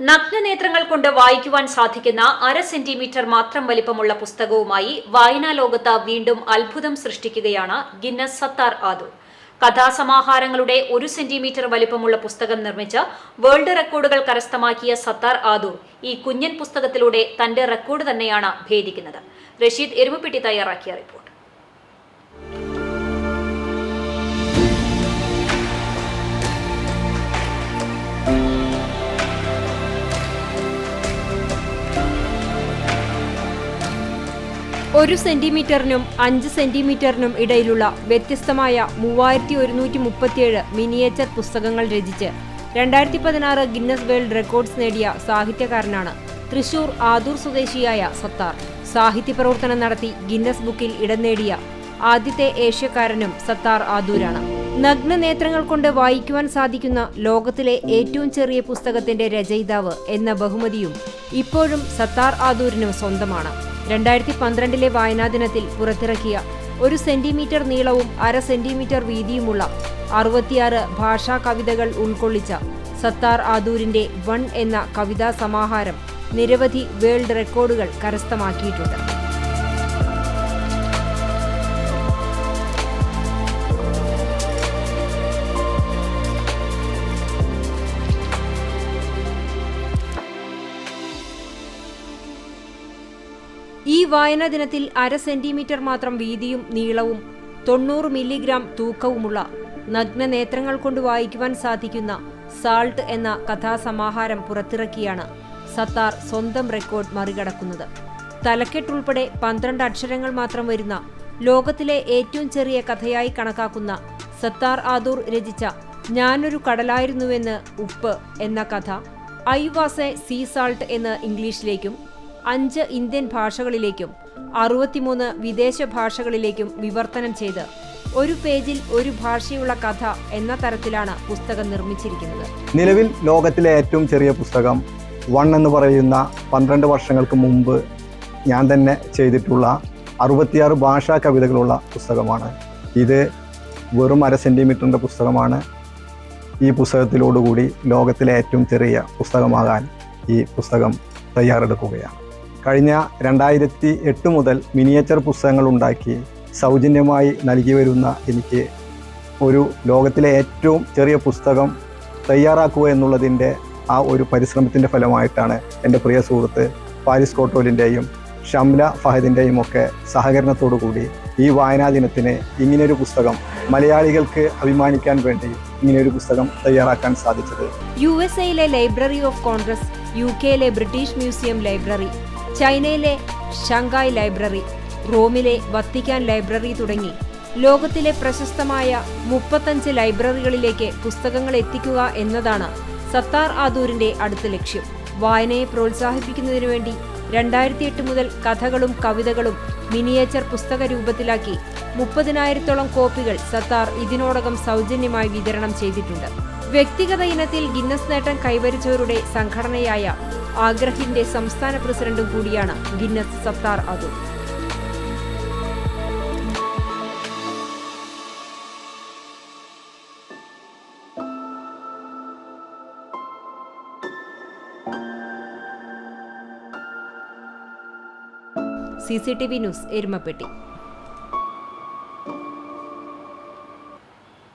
നഗ്നനേത്രങ്ങൾ കൊണ്ട് വായിക്കുവാൻ സാധിക്കുന്ന അര സെന്റിമീറ്റർ മാത്രം വലിപ്പമുള്ള പുസ്തകവുമായി വായനാ ലോകത്ത് വീണ്ടും അത്ഭുതം സൃഷ്ടിക്കുകയാണ് ഗിന്നസ് സത്താർ ആദു. കഥാസമാഹാരങ്ങളുടെ ഒരു സെന്റിമീറ്റർ വലിപ്പമുള്ള പുസ്തകം നിർമ്മിച്ച് വേൾഡ് റെക്കോർഡുകൾ കരസ്ഥമാക്കിയ സത്താർ ആദൂർ ഈ കുഞ്ഞൻ പുസ്തകത്തിലൂടെ തന്റെ റെക്കോർഡ് തന്നെയാണ് ഭേദിക്കുന്നത്. റഷീദ് എരുമപ്പെട്ടി തയ്യാറാക്കിയ റിപ്പോർട്ട്. ഒരു സെന്റിമീറ്ററിനും അഞ്ച് സെന്റിമീറ്ററിനും ഇടയിലുള്ള വ്യത്യസ്തമായ മൂവായിരത്തി ഒരുന്നൂറ്റി മുപ്പത്തിയേഴ് മിനിയേച്ചർ പുസ്തകങ്ങൾ രചിച്ച് രണ്ടായിരത്തി പതിനാറ് ഗിന്നസ് വേൾഡ് റെക്കോർഡ്സ് നേടിയ സാഹിത്യകാരനാണ് തൃശൂർ ആദൂർ സ്വദേശിയായ സത്താർ. സാഹിത്യ പ്രവർത്തനം നടത്തി ഗിന്നസ് ബുക്കിൽ ഇടം നേടിയ ആദ്യത്തെ ഏഷ്യക്കാരനും സത്താർ ആദൂരാണ്. നഗ്ന നേത്രങ്ങൾ കൊണ്ട് വായിക്കുവാൻ സാധിക്കുന്ന ലോകത്തിലെ ഏറ്റവും ചെറിയ പുസ്തകത്തിന്റെ രചയിതാവ് എന്ന ബഹുമതിയും ഇപ്പോഴും സത്താർ ആദൂരിനും സ്വന്തമാണ്. രണ്ടായിരത്തി പന്ത്രണ്ടിലെ വായനാ ദിനത്തിൽ പുറത്തിറക്കിയ ഒരു സെന്റിമീറ്റർ നീളവും അര സെന്റിമീറ്റർ വീതിയുമുള്ള അറുപത്തിയാറ് ഭാഷാ കവിതകൾ ഉൾക്കൊള്ളിച്ച സത്താർ ആദൂരിന്റെ വൺ എന്ന കവിതാ സമാഹാരം നിരവധി വേൾഡ് റെക്കോർഡുകൾ കരസ്ഥമാക്കിയിട്ടുണ്ട്. വായനാ ദിനത്തിൽ അര സെന്റിമീറ്റർ മാത്രം വീതിയും നീളവും തൊണ്ണൂറ് മില്ലിഗ്രാം തൂക്കവുമുള്ള നഗ്ന നേത്രങ്ങൾ കൊണ്ട് വായിക്കുവാൻ സാധിക്കുന്ന സാൾട്ട് എന്ന കഥാസമാഹാരം പുറത്തിറക്കിയാണ് സത്താർ സ്വന്തം റെക്കോർഡ് മറികടക്കുന്നത്. തലക്കെട്ടുൾപ്പെടെ പന്ത്രണ്ട് അക്ഷരങ്ങൾ മാത്രം വരുന്ന ലോകത്തിലെ ഏറ്റവും ചെറിയ കഥയായി കണക്കാക്കുന്ന സത്താർ ആദൂർ രചിച്ച ഞാനൊരു കടലായിരുന്നുവെന്ന് ഉപ്പ് എന്ന കഥ I was a sea salt എന്ന് ഇംഗ്ലീഷിലേക്കും അഞ്ച് ഇന്ത്യൻ ഭാഷകളിലേക്കും അറുപത്തിമൂന്ന് വിദേശ ഭാഷകളിലേക്കും വിവർത്തനം ചെയ്ത് ഒരു പേജിൽ ഒരു ഭാഷയുള്ള കഥ എന്ന തരത്തിലാണ് പുസ്തകം നിർമ്മിച്ചിരിക്കുന്നത്. നിലവിൽ ലോകത്തിലെ ഏറ്റവും ചെറിയ പുസ്തകം വൺ എന്ന് പറയുന്ന പന്ത്രണ്ട് വർഷങ്ങൾക്ക് മുമ്പ് ഞാൻ തന്നെ ചെയ്തിട്ടുള്ള അറുപത്തിയാറ് ഭാഷാ കവിതകളുള്ള പുസ്തകമാണ്. ഇത് വെറും അര സെന്റിമീറ്ററിന്റെ പുസ്തകമാണ്. ഈ പുസ്തകത്തിലോടുകൂടി ലോകത്തിലെ ഏറ്റവും ചെറിയ പുസ്തകമാകാൻ ഈ പുസ്തകം തയ്യാറെടുക്കുകയാണ്. കഴിഞ്ഞ രണ്ടായിരത്തി എട്ട് മുതൽ മിനിയേച്ചർ പുസ്തകങ്ങൾ ഉണ്ടാക്കി സൗജന്യമായി നൽകി വരുന്ന എനിക്ക് ഒരു ലോകത്തിലെ ഏറ്റവും ചെറിയ പുസ്തകം തയ്യാറാക്കുക എന്നുള്ളതിന്റെ ആ ഒരു പരിശ്രമത്തിന്റെ ഫലമായിട്ടാണ് എന്റെ പ്രിയ സുഹൃത്ത് പാരിസ് കോട്ടോലിന്റെയും ഷംല ഫഹദിന്റെയും ഒക്കെ സഹകരണത്തോടു കൂടി ഈ വായനാ ദിനത്തിന് ഇങ്ങനെയൊരു പുസ്തകം മലയാളികൾക്ക് അഭിമാനിക്കാൻ വേണ്ടി ഇങ്ങനെയൊരു പുസ്തകം തയ്യാറാക്കാൻ സാധിച്ചത്. യു എസ് എയിലെ ലൈബ്രറി ഓഫ് കോൺഗ്രസ് യു കെയിലെ ബ്രിട്ടീഷ് മ്യൂസിയം ലൈബ്രറി ചൈനയിലെ ഷങ്കായ് ലൈബ്രറി റോമിലെ വത്തിക്കാൻ ലൈബ്രറി തുടങ്ങി. ലോകത്തിലെ പ്രശസ്തമായ മുപ്പത്തഞ്ച് ലൈബ്രറികളിലേക്ക് പുസ്തകങ്ങൾ എത്തിക്കുക എന്നതാണ് സത്താർ ആദൂരിന്റെ അടുത്ത ലക്ഷ്യം. വായനയെ പ്രോത്സാഹിപ്പിക്കുന്നതിനു വേണ്ടി രണ്ടായിരത്തി എട്ട് മുതൽ കഥകളും കവിതകളും മിനിയേച്ചർ പുസ്തക രൂപത്തിലാക്കി മുപ്പതിനായിരത്തോളം കോപ്പികൾ സത്താർ ഇതിനോടകം സൗജന്യമായി വിതരണം ചെയ്തിട്ടുണ്ട്. വ്യക്തിഗത ഇനത്തിൽ ഗിന്നസ് നേട്ടം കൈവരിച്ചവരുടെ സംഘടനയായ ആഗ്രഹിന്റെ സംസ്ഥാന പ്രസിഡന്റും കൂടിയാണ് ഗിന്നസ് സത്താർ അതു C C T V news Erumapetty.